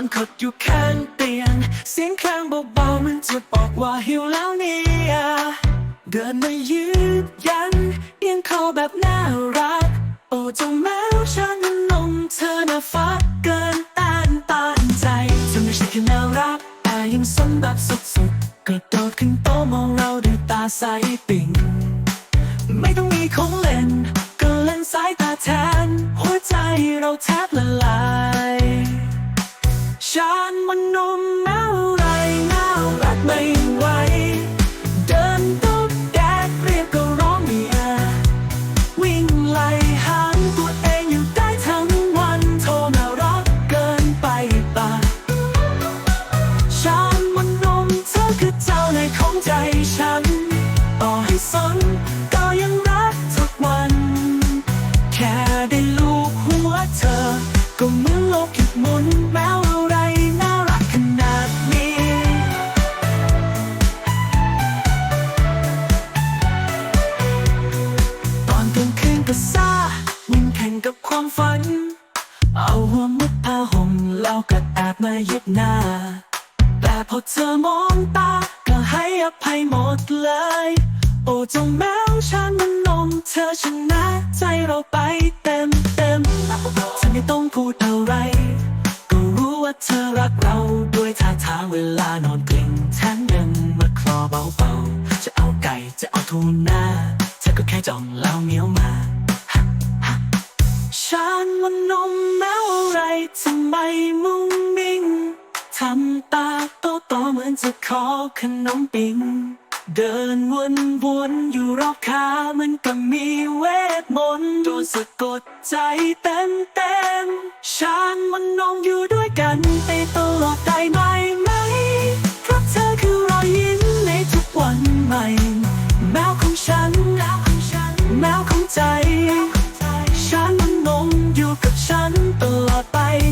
อนขดอยู่ข้างเตียง เสียงข้างเบาๆมันจะบอกว่าหิวแล้วเนี่ยเดินมายืดยันเอียงคอแบบน่ารัก โอ้เจ้าแมวฉันนมเธอน่าฟักเกินต้านตานใจเธอไม่ใช่แค่น่ารักแต่ยังสนแบบสุดๆกระโดดขึ้นโต๊ะมองเราด้วยตาใสปิ่ง ไม่ต้องมีของเล่น หมุนแมวอะไรน่ารักขนาดนี้ ตอนกลางคืนก็ซ่าวิ่งแข่งกับความฝัน เอาหัวมุดผ้าห่มแล้วก็แอบมาเย็บหน้า แต่พอเธอมองตาก็ให้อภัยหมดเลย โอ้เจ้าแมวฉันมันนมเธอชนะใจเราไปเต็มเต็มฉันไม่ต้องพูดอะไร เธอรักเราด้วยท่าทางเวลานอนกลิ่งฉันยังมาคลอเบาๆ จะเอาไก่จะเอาทูน่าเธอก็แค่จ้องแล้วเมียวมาฉันว่านมแมวอะไรทำไมมุ้งมิ้งทำตาโตโตๆเหมือนจะขอขนมปิ้งเดินวนวนๆอยู่รอบขามันก็มีเวทมนต์โดนสะกดใจเต็มเต็ม ฉันมันนมอยู่ด้วยกันไปตลอดได้ไหมไหมเพราะเธอคือรอยยิ้มในทุกวันใหม่